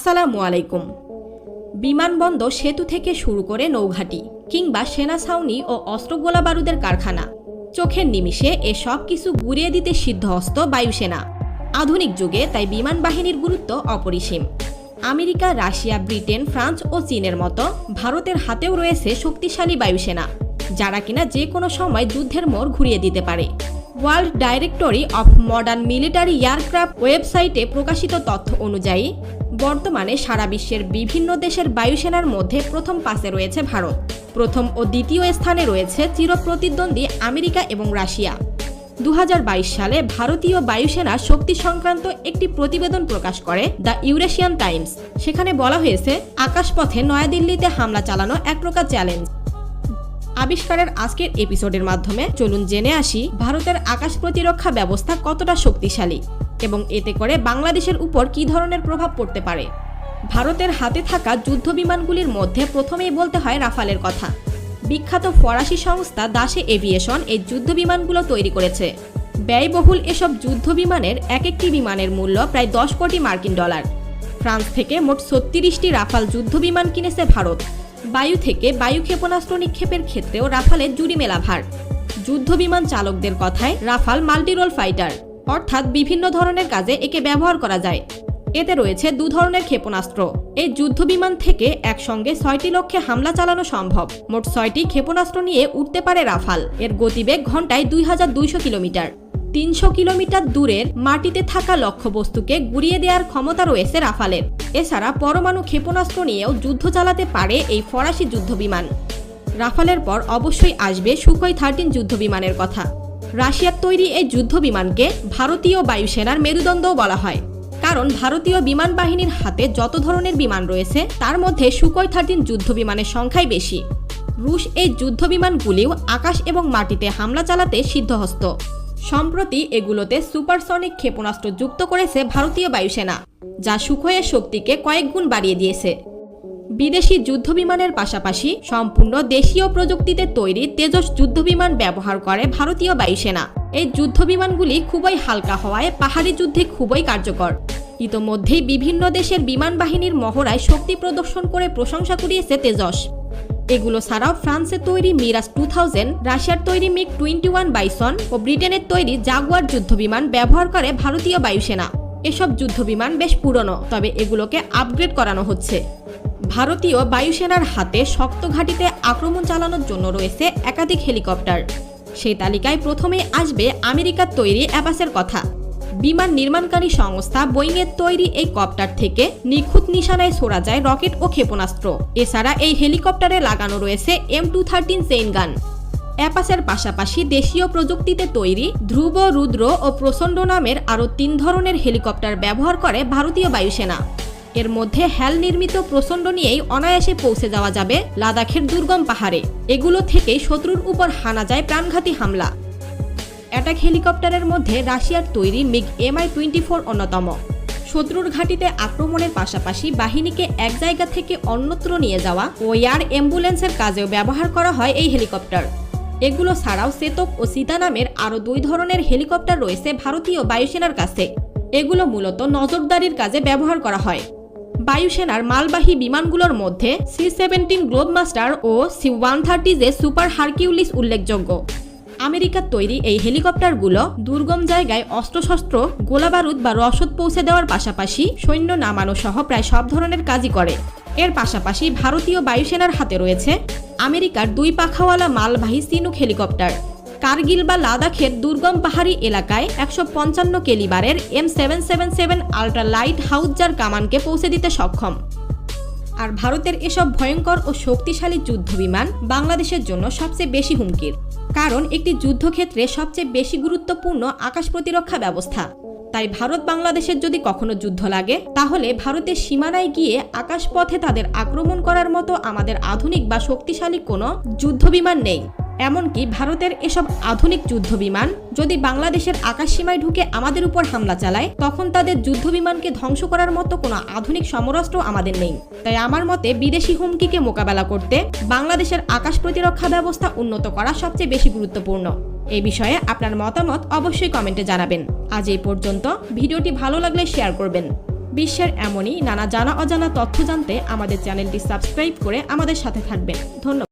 আসসালামু আলাইকুম। বিমানবন্দর সেতু থেকে শুরু করে নৌঘাটি কিংবা সেনা ছাউনি ও অস্ত্র গোলা বারুদের কারখানা। চোখের নিমিষে এ সব কিছু গুড়িয়ে দিতে সিদ্ধহস্ত বায়ুসেনা। আধুনিক যুগে তাই বিমান বাহিনীর গুরুত্ব অপরিসীম। আমেরিকা, রাশিয়া, ব্রিটেন, ফ্রান্স ও চীনের মতো ভারতের হাতেও রয়েছে শক্তিশালী বায়ুসেনা, যারা কিনা যে কোনো সময় যুদ্ধের মোড় ঘুরিয়ে দিতে পারে। World directory of modern military aircraft ওয়েবসাইটে প্রকাশিত তথ্য অনুযায়ী, বর্তমানে সারা বিশ্বের বিভিন্ন দেশের বায়ুসেনার মধ্যে প্রথম পাশে রয়েছে ভারত। প্রথম ও দ্বিতীয় স্থানে রয়েছে চিরপ্রতিদ্বন্দ্বী আমেরিকা এবং রাশিয়া। দু হাজার বাইশ সালে ভারতীয় বায়ুসেনা শক্তি সংক্রান্ত একটি প্রতিবেদন প্রকাশ করে দ্য ইউরেশিয়ান টাইমস। সেখানে বলা হয়েছে, আকাশপথে নয়াদিল্লিতে হামলা চালানো এক প্রকার চ্যালেঞ্জ। আবিষ্কারের আজকের এপিসোডের মাধ্যমে চলুন জেনে আসি ভারতের আকাশ প্রতিরক্ষা ব্যবস্থা কতটা শক্তিশালী এবং এতে করে বাংলাদেশের উপর কী ধরনের প্রভাব পড়তে পারে। ভারতের হাতে থাকা যুদ্ধ বিমানগুলির মধ্যে প্রথমেই বলতে হয় রাফালের কথা। বিখ্যাত ফরাসি সংস্থা দাসে এভিয়েশন এই যুদ্ধ বিমানগুলো তৈরি করেছে। ব্যয়বহুল এসব যুদ্ধ বিমানের এক একটি বিমানের মূল্য প্রায় দশ কোটি মার্কিন ডলার। ফ্রান্স থেকে মোট ছত্রিশটি রাফাল যুদ্ধ বিমান কিনেছে ভারত। বায়ু থেকে বায়ু ক্ষেপণাস্ত্র নিক্ষেপের ক্ষেত্রেও রাফালের জুড়ি মেলা ভার। যুদ্ধ বিমান চালকদের কথায় রাফাল মাল্টিরোল ফাইটার, অর্থাৎ বিভিন্ন ধরনের কাজে একে ব্যবহার করা যায়। এতে রয়েছে দু ধরনের ক্ষেপণাস্ত্র। এই যুদ্ধ বিমান থেকে একসঙ্গে ছয়টি লক্ষ্যে হামলা চালানো সম্ভব। মোট ছয়টি ক্ষেপণাস্ত্র নিয়ে উঠতে পারে রাফাল। এর গতিবেগ ঘন্টায় দুই হাজার দুইশো কিলোমিটার। তিনশো কিলোমিটার দূরের মাটিতে থাকা লক্ষ্যবস্তুকে গুড়িয়ে দেওয়ার ক্ষমতা রয়েছে রাফালের। এছাড়া পরমাণু ক্ষেপণাস্ত্র নিয়েও যুদ্ধ চালাতে পারে এই ফরাসি যুদ্ধবিমান। রাফালের পর অবশ্যই আসবে সুখই থার্টিন যুদ্ধবিমানের কথা। রাশিয়ার তৈরি এই যুদ্ধবিমানকে ভারতীয় বায়ুসেনার মেরুদণ্ডও বলা হয়। কারণ ভারতীয় বিমান বাহিনীর হাতে যত ধরনের বিমান রয়েছে, তার মধ্যে সুকই থার্টিন যুদ্ধ বিমানের সংখ্যাই বেশি। রুশ এই যুদ্ধ বিমানগুলিও আকাশ এবং মাটিতে হামলা চালাতে সিদ্ধহস্ত। সম্প্রতি এগুলোতে সুপারসনিক ক্ষেপণাস্ত্র যুক্ত করেছে ভারতীয় বায়ুসেনা, যা সুখয়ের শক্তিকে কয়েক গুণ বাড়িয়ে দিয়েছে। বিদেশি যুদ্ধবিমানের পাশাপাশি সম্পূর্ণ দেশীয় প্রযুক্তিতে তৈরি তেজস যুদ্ধবিমান ব্যবহার করে ভারতীয় বায়ুসেনা। এই যুদ্ধবিমানগুলি খুবই হালকা হওয়ায় পাহাড়ি যুদ্ধে খুবই কার্যকর। ইতোমধ্যেই বিভিন্ন দেশের বিমান বাহিনীর মহড়ায় শক্তি প্রদর্শন করে প্রশংসা কুড়িয়েছে তেজস। এগুলো ছাড়াও ফ্রান্সের তৈরি মিরাজ টু থাউজেন্ড, রাশিয়ার তৈরি মিগ টোয়েন্টি ওয়ান বাইসন ও ব্রিটেনের তৈরি জাগুয়ার যুদ্ধবিমান ব্যবহার করে ভারতীয় বায়ুসেনা। এসব যুদ্ধবিমান বেশ পুরনো, তবে এগুলোকে আপগ্রেড করানো হচ্ছে। ভারতীয় বায়ুসেনার হাতে শক্ত ঘাঁটিতে আক্রমণ চালানোর জন্য রয়েছে একাধিক হেলিকপ্টার। সেই তালিকায় প্রথমেই আসবে আমেরিকার তৈরি অ্যাবাসের কথা। বিমান নির্মাণকারী সংস্থা বোয়িংয়ের তৈরি এই কপ্টার থেকে নিখুঁত নিশানায় ছোড়া যায় রকেট ও ক্ষেপণাস্ত্র। এছাড়া এই হেলিকপ্টারে লাগানো রয়েছে এম টু থার্টিন চেইন গান। অ্যাপাসের পাশাপাশি দেশীয় প্রযুক্তিতে তৈরি ধ্রুব, রুদ্র ও প্রচণ্ড নামের আরও তিন ধরনের হেলিকপ্টার ব্যবহার করে ভারতীয় বায়ুসেনা। এর মধ্যে হ্যাল নির্মিত প্রচণ্ড নিয়েই অনায়াসে পৌঁছে যাওয়া যাবে লাদাখের দুর্গম পাহাড়ে। এগুলো থেকেই শত্রুর উপর হানা যায় প্রাণঘাতী হামলা। অ্যাটাক হেলিকপ্টারের মধ্যে রাশিয়ার তৈরি মিগ এমআই টোয়েন্টি ফোর অন্যতম। শত্রুর ঘাঁটিতে আক্রমণের পাশাপাশি বাহিনীকে এক জায়গা থেকে অন্যত্র নিয়ে যাওয়া ও এয়ার অ্যাম্বুলেন্সের কাজেও ব্যবহার করা হয় এই হেলিকপ্টার। এগুলো ছাড়াও সেতক ও সীতা নামের আরও দুই ধরনের হেলিকপ্টার রয়েছে ভারতীয় বায়ুসেনার কাছে। এগুলো মূলত নজরদারির কাজে ব্যবহার করা হয়। বায়ুসেনার মালবাহী বিমানগুলোর মধ্যে সি সেভেন্টিন গ্লোবমাস্টার ও C one thirty J super Hercules উল্লেখযোগ্য। আমেরিকার তৈরি এই হেলিকপ্টারগুলো দুর্গম জায়গায় অস্ত্রশস্ত্র, গোলাবারুদ বা রসদ পৌঁছে দেওয়ার পাশাপাশি সৈন্য নামানো সহ প্রায় সব ধরনের কাজই করে। এর পাশাপাশি ভারতীয় বায়ুসেনার হাতে রয়েছে আমেরিকার দুই পাখাওয়ালা মালবাহী সিনুক হেলিকপ্টার। কার্গিল বা লাদাখের দুর্গম পাহাড়ি এলাকায় একশো পঞ্চান্ন কেলিবারের M seven seven seven ultra light howitzer কামানকে পৌঁছে দিতে সক্ষম। আর ভারতের এসব ভয়ঙ্কর ও শক্তিশালী যুদ্ধবিমান বাংলাদেশের জন্য সবচেয়ে বেশি হুমকির। কারণ একটি যুদ্ধক্ষেত্রে সবচেয়ে বেশি গুরুত্বপূর্ণ আকাশ প্রতিরক্ষা ব্যবস্থা। তাই ভারত বাংলাদেশের যদি কখনো যুদ্ধ লাগে, তাহলে ভারতের সীমানায় গিয়ে আকাশপথে তাদের আক্রমণ করার মতো আমাদের আধুনিক বা শক্তিশালী কোনো যুদ্ধবিমান নেই। এমনকি ভারতের এসব আধুনিক যুদ্ধবিমান যদি বাংলাদেশের আকাশসীমায় ঢুকে আমাদের উপর হামলা চালায়, তখন তাদের যুদ্ধবিমানকে ধ্বংস করার মতো কোনো আধুনিক সমরাস্ত্র আমাদের নেই। তাই আমার মতে বিদেশি হুমকিকে মোকাবেলা করতে বাংলাদেশের আকাশ প্রতিরক্ষা ব্যবস্থা উন্নত করা সবচেয়ে বেশি গুরুত্বপূর্ণ। এই বিষয়ে আপনার মতামত অবশ্যই কমেন্টে জানাবেন। আজ এই পর্যন্ত। ভিডিওটি ভালো লাগলে শেয়ার করবেন। বিশ্বের এমনই নানা জানা অজানা তথ্য জানতে আমাদের চ্যানেলটি সাবস্ক্রাইব করে আমাদের সাথে থাকবেন। ধন্যবাদ।